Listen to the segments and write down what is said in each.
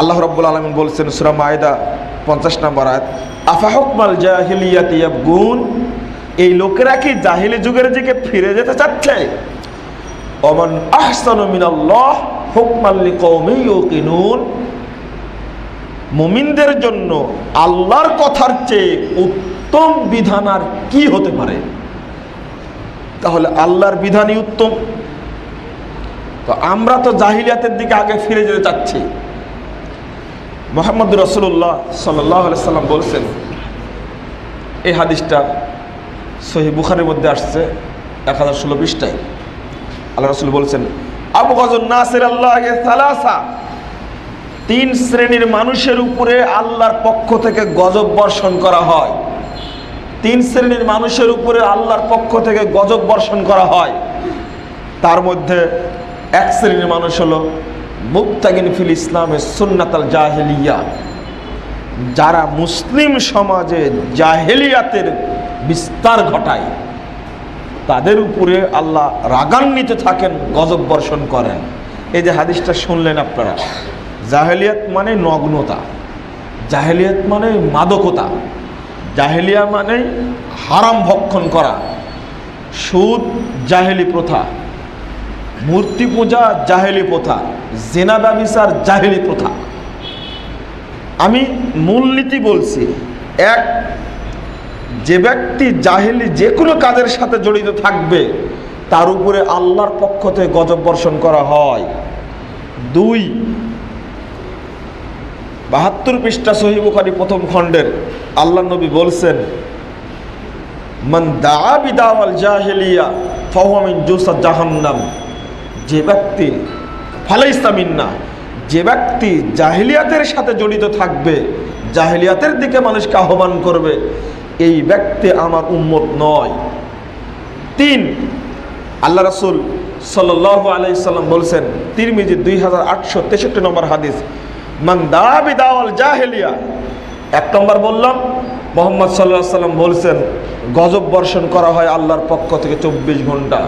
আল্লাহ রব্বুল আলমিন বলছেন সুরা আয়দা পঞ্চাশ নম্বর আয়াত আফাহকমাল জাহিলিয়াত ইয়াবগুন? এই লোকেরা কি জাহিলি যুগের দিকে ফিরে যেতে চাচ্ছে? অমন আহসানু মিনাল্লাহ হুকমান লিকৌমি ইউকিনুন? মুমিনদের জন্য আল্লাহর কথার চেয়ে উত্তম বিধান আর কি হতে পারে? তাহলে আল্লাহর বিধানই উত্তম। তো আমরা তো জাহিলিয়াতের দিকে আগে ফিরে যেতে চাচ্ছি। মোহাম্মদ রসুল্লাহ সাল্লাহ সাল্লাম বলছেন, এই হাদিসটা সহি বুখারের মধ্যে আসছে এক হাজার ষোলো পৃষ্ঠায়। আল্লাহ রসুল বলছেন আবু গজন নাসির আল্লাহ সালাসা। তিন শ্রেণির মানুষের উপরে আল্লাহর পক্ষ থেকে গজব বর্ষণ করা হয়। তিন শ্রেণির মানুষের উপরে আল্লাহর পক্ষ থেকে গজব বর্ষণ করা হয়। তার মধ্যে এক শ্রেণির মানুষ হলো মুক্তাগিন ফিল ইসলামের সুন্নাতাল জাহেলিয়া। যারা মুসলিম সমাজে জাহেলিয়াতের বিস্তার ঘটায়, তাদের উপরে আল্লাহ রাগান্বিত থাকেন, গজব বর্ষণ করেন। এই যে হাদিসটা শুনলেন আপনারা, জাহেলিয়াত মানে নগ্নতা, জাহেলিয়াত মানে মাদকতা, জাহেলিয়া মানে হারাম ভক্ষণ করা, সুদ জাহেলি প্রথা। মূর্তি পূজা জাহেলি প্রথা, জেনা ব্যবিচার জাহেলি প্রথা। আমি মূলনীতি বলছি, এক, যে ব্যক্তি জাহেলি যে কোনো কাজের সাথে জড়িত থাকবে, তার উপরে আল্লাহর পক্ষ থেকে গজব বর্ষণ করা হয়। দুই, বাহাত্তর পৃষ্ঠা সহি বুখারি প্রথম খণ্ডের আল্লাহ নবী বলছেন, মান দা বিদাওয়াল জাহেলিয়া ফহমিন জুসা জাহান্নাম। যে ব্যক্তি ফালে ইসলামিন্না যে ব্যক্তি জাহিলিয়াতের সাথে জড়িত থাকবে, জাহিলিয়াতের দিকে মানুষকে আহ্বান করবে, এই ব্যক্তি আমার উম্মত নয়। তিন, আল্লাহ রসুল আলাইসাল্লাম বলছেন, তিরমিজি দুই হাজার আটশো তেষট্টি নম্বর হাদিস, মান জাহেলিয়া। এক নম্বর বললাম, মোহাম্মদ সাল্লাহ সাল্লাম বলছেন, গজব বর্ষণ করা হয় আল্লাহর পক্ষ থেকে চব্বিশ ঘণ্টা।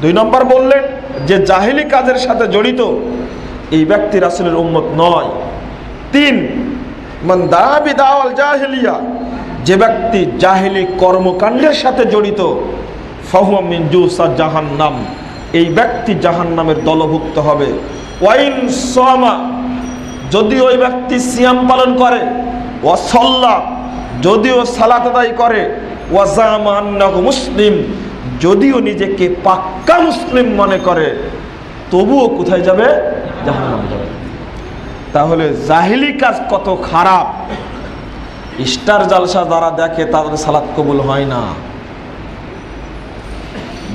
দুই নম্বর বললেন যে জাহিলি কাজের সাথে জড়িত এই ব্যক্তি রাসুলের উম্মত নয়। তিন, মান দাবি দাওয়াল যে ব্যক্তি জাহিলি কর্মকাণ্ডের সাথে জড়িত ফহুমিন জুসা জাহান্নাম, এই ব্যক্তি জাহান্নামের দলভুক্ত হবে। ওয়াইন সোয়ামা, যদি ওই ব্যক্তি সিয়াম পালন করে ওয়াসল্লা যদিও সালাত আদায় করে ওয়াজামান্নাহু মুসলিম যদিও নিজেকে পাক্কা মুসলিম মনে করে, তবুও কোথায় যাবে? যাবে। তাহলে জাহিলি কাজ কত খারাপ। স্টার জালসা যারা দেখে তাদের সালাত কবুল হয় না।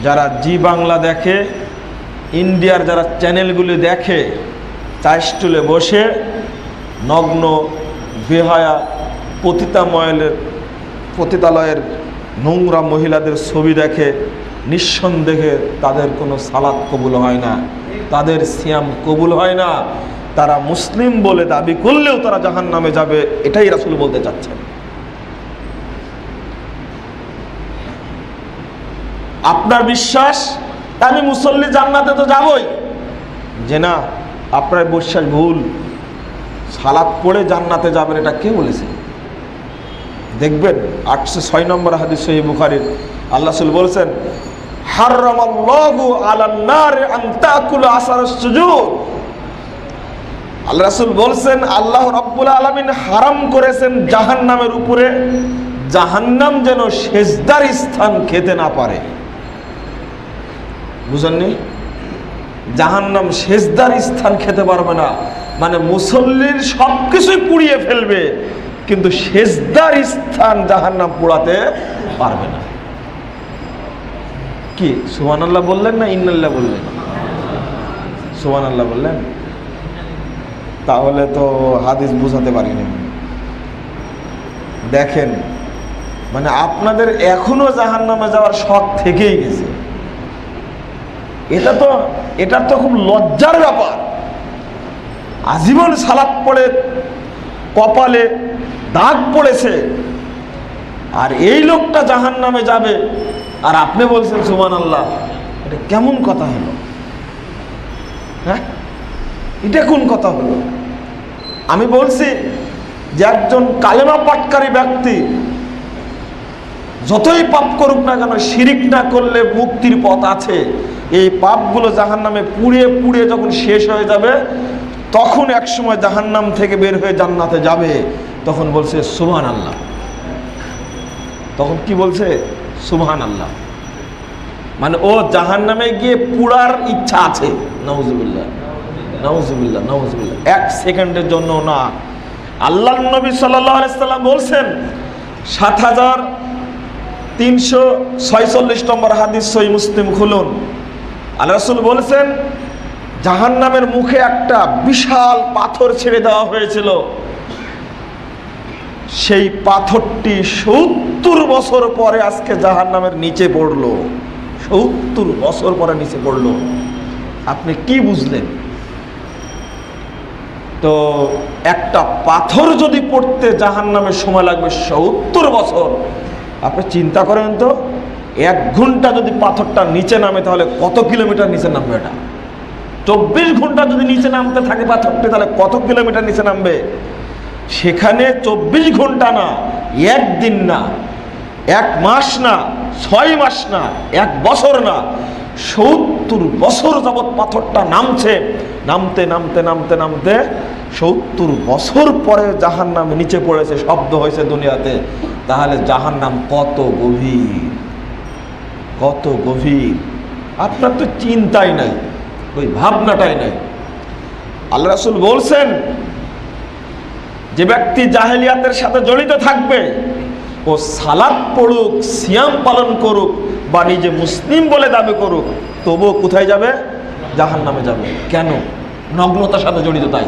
যারা জি বাংলা দেখে, ইন্ডিয়ার যারা চ্যানেলগুলি দেখে চাইস্টুলে বসে, নগ্ন, বেহায়া পতিতাময়ের পতিতালয়ের নোংরা মহিলাদের ছবি দেখে নিঃসন্দেহে তাদের কোনো সালাত কবুল হয় না। তাদের সিয়াম কবুল হয় না। তারা মুসলিম বলে দাবি করলেও তারা জাহান নামে যাবে, এটাই রাসুল বলতে চাচ্ছেন। আপনার বিশ্বাস? আমি মুসল্লি জান্নাতে তো যাবই। যে না, আপনার বিশ্বাস ভুল। সালাত পড়ে জান্নাতে যাবেন, এটা কে বলেছে? দেখবেন আটশো ছয় নম্বর হাদিস সহি বুখারির। আল্লাহ বলছেন বলছেন, আল্লাহ রাব্বুল হারাম করেছেন উপরে। জাহান্নাম যেন সেজদার স্থান খেতে না পারে। বুঝেননি? জাহান্নাম সেজদার স্থান খেতে পারবে না। মানে মুসল্লির সব কিছুই পুড়িয়ে ফেলবে। কিন্তু সেজদার স্থান জাহান্নাম পোড়াতে পারবে না। কি? সুহান আল্লাহ বললেন না ইন্নাল্লাহ বললেন? সুহান আল্লাহ বললেন? তাহলে তো হাদিস বুঝাতে পারিনি। দেখেন মানে আপনাদের এখনও জাহান নামে যাওয়ার শখ থেকেই গেছে। এটা তো এটার তো খুব লজ্জার ব্যাপার। আজীবন সালাদ পড়ে কপালে দাগ পড়েছে। আর এই লোকটা জাহান নামে যাবে। আর আপনি বলছেন সুমান আল্লাহ এটা কেমন কথা হলো? হ্যাঁ? এটা কোন কথা হলো? আমি বলছি যে একজন কালেমা পাটকারী ব্যক্তি, যতই পাপ করুক না কেন, শিরিক না করলে মুক্তির পথ আছে। এই পাপগুলো জাহান নামে পুড়িয়ে পুড়িয়ে যখন শেষ হয়ে যাবে তখন একসময় জাহান নাম থেকে বের হয়ে জান্নাতে যাবে, তখন বলছে সুবহান আল্লাহ তখন কি বলছে? সুবহান আল্লাহ মানে ও জাহান নামে গিয়ে পুরার ইচ্ছা আছে। নওয়াজুবিল্লাহ নওয়াজুবিল্লাহ নওয়াজুবিল্লাহ এক সেকেন্ডের জন্য না। আল্লাহ নবী আলাইসাল্লাম বলছেন, সাত হাজার তিনশো ছয়চল্লিশ নম্বর হাদিস সই মুসলিম খুলুন। আল্লাহ রসুল বলছেন জাহান নামের মুখে একটা বিশাল পাথর ছেড়ে দেওয়া হয়েছিল। সেই পাথরটি সত্তর বছর পরে আজকে জাহান নামের নিচে পড়ল। সত্তর বছর পরে নিচে পড়ল। আপনি কি বুঝলেন? তো একটা পাথর যদি পড়তে জাহান নামে সময় লাগবে সত্তর বছর, আপনি চিন্তা করেন তো, এক ঘণ্টা যদি পাথরটা নিচে নামে তাহলে কত কিলোমিটার নিচে নামবে এটা? চব্বিশ ঘণ্টা যদি নিচে নামতে থাকে পাথরটি তাহলে কত কিলোমিটার নিচে নামবে? সেখানে চব্বিশ ঘণ্টা না, একদিন না, এক মাস না, ছয় মাস না, এক বছর না, সত্তর বছর যাবৎ পাথরটা নামছে। নামতে নামতে নামতে নামতে সত্তর বছর পরে জাহান নাম নিচে পড়েছে, শব্দ হয়েছে দুনিয়াতে। তাহলে জাহান নাম কত গভীর? কত গভীর? আপনার তো চিন্তাই নাই। ওই ভাবনাটাই নাই। আল্লাহ রাসুল বলছেন, যে ব্যক্তি জাহেলিয়াতের সাথে জড়িত থাকবে, ও সালাদ পড়ুক, সিয়াম পালন করুক, বা নিজে মুসলিম বলে দাবি করুক, তবুও কোথায় যাবে? জাহান নামে যাবে। কেন? নগ্নতার সাথে জড়িত তাই।